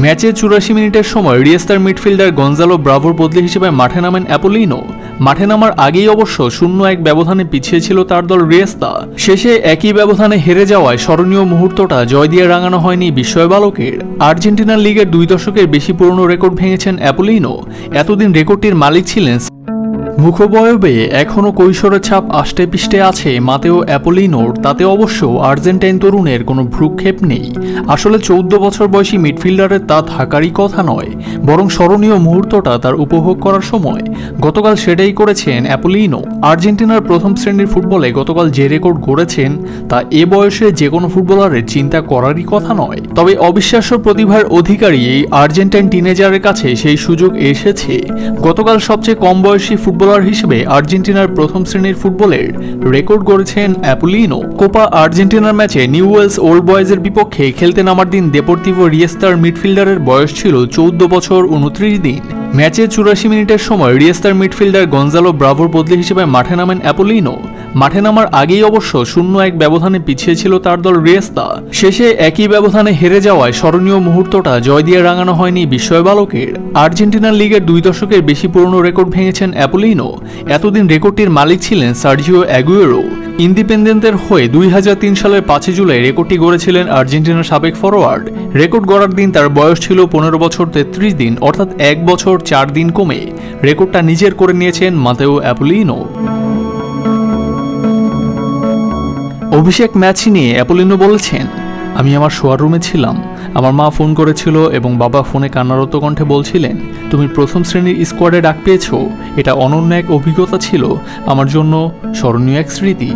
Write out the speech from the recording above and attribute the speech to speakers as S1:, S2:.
S1: ম্যাচের চুরাশি মিনিটের সময় রিয়েস্তার মিডফিল্ডার গঞ্জালো ব্রাভোর বদলি হিসেবে মাঠে নামেন অ্যাপোলিনো। মাঠে নামার আগেই অবশ্য শূন্য এক ব্যবধানে পিছিয়ে ছিল তার দল রিয়েস্তা। শেষে একই ব্যবধানে হেরে যাওয়ায় স্মরণীয় মুহূর্তটা জয় দিয়ে রাঙানো হয়নি বিস্ময় বালকের। আর্জেন্টিনার লিগের দুই দশকের বেশি পুরনো রেকর্ড ভেঙেছেন অ্যাপোলিনো। এতদিন রেকর্ডটির মালিক ছিলেন মুখবয়বে এখনও কৈশোরের ছাপ আষ্টে পিষ্টে আছে মাতেও অ্যাপোলিনোর তাতে অবশ্য আর্জেন্টাইন তরুণের কোনো ভ্রুক্ষেপ নেই। আসলে চৌদ্দ বছর বয়সী মিডফিল্ডারের তা থাকারই কথা নয়, বরং স্মরণীয় মুহূর্তটা তার উপভোগ করার সময়। গতকাল সেটাই করেছেন অ্যাপোলিনো। আর্জেন্টিনার প্রথম শ্রেণির ফুটবলে গতকাল যে রেকর্ড গড়েছেন, তা এ বয়সে যে কোনো ফুটবলারের চিন্তা করারই কথা নয়। তবে অবিশ্বাস্য প্রতিভার অধিকারী এই আর্জেন্টাইন টিনেজারের কাছে সেই সুযোগ এসেছে। গতকাল সবচেয়ে কম বয়সী ফুটবলার হিসেবে আর্জেন্টিনার প্রথম শ্রেণির ফুটবলের রেকর্ড গড়েছেন অ্যাপুলিনো। কোপা আর্জেন্টিনার ম্যাচে নিউ ওয়েলস ওল্ড বয়েজের বিপক্ষে খেলতে নামার দিন দেপোর্তিভো রিয়েস্তার মিডফিল্ডারের বয়স ছিল চৌদ্দ বছর উনত্রিশ দিন। ম্যাচের চুরাশি মিনিটের সময় রিয়েস্তার মিডফিল্ডার গঞ্জালো ব্রাভোর বদলি হিসেবে মাঠে নামেন অ্যাপোলিনো। মাঠে নামার আগেই অবশ্য শূন্য এক ব্যবধানে পিছিয়ে ছিল তার দল রিয়েস্তা। শেষে একই ব্যবধানে হেরে যাওয়ায় স্মরণীয় মুহূর্তটা জয় দিয়ে রাঙানো হয়নি বিস্ময় বালকের। আর্জেন্টিনার লিগের দুই দশকের বেশি পুরনো রেকর্ড ভেঙেছেন অ্যাপোলিনো। এতদিন রেকর্ডটির মালিক ছিলেন সার্জিও অ্যাগুয়েরো। ইন্ডিপেন্ডেন্টের হয়ে দুই হাজার তিন সালের পাঁচই জুলাই রেকর্ডটি গড়েছিলেন আর্জেন্টিনার সাবেক ফরোয়ার্ড। রেকর্ড গড়ার দিন তার বয়স ছিল পনেরো বছর তেত্রিশ দিন, অর্থাৎ এক বছর চার দিন কমে। রেকর্ডটা নিজের করে নিয়েছেন মাতেও অ্যাপোলিনো। অভিষেক ম্যাচ নিয়ে অ্যাপোলিনো বলেছেন আমি আমার শোয়ার রুমে ছিলাম। আমার মা ফোন করেছিল এবং বাবা ফোনে কান্নারত কণ্ঠে বলছিলেন, তুমি প্রথম শ্রেণির স্কোয়াডে ডাক পেয়েছ। এটা অনন্য এক অভিজ্ঞতা ছিল। আমার জন্য স্মরণীয় এক স্মৃতি।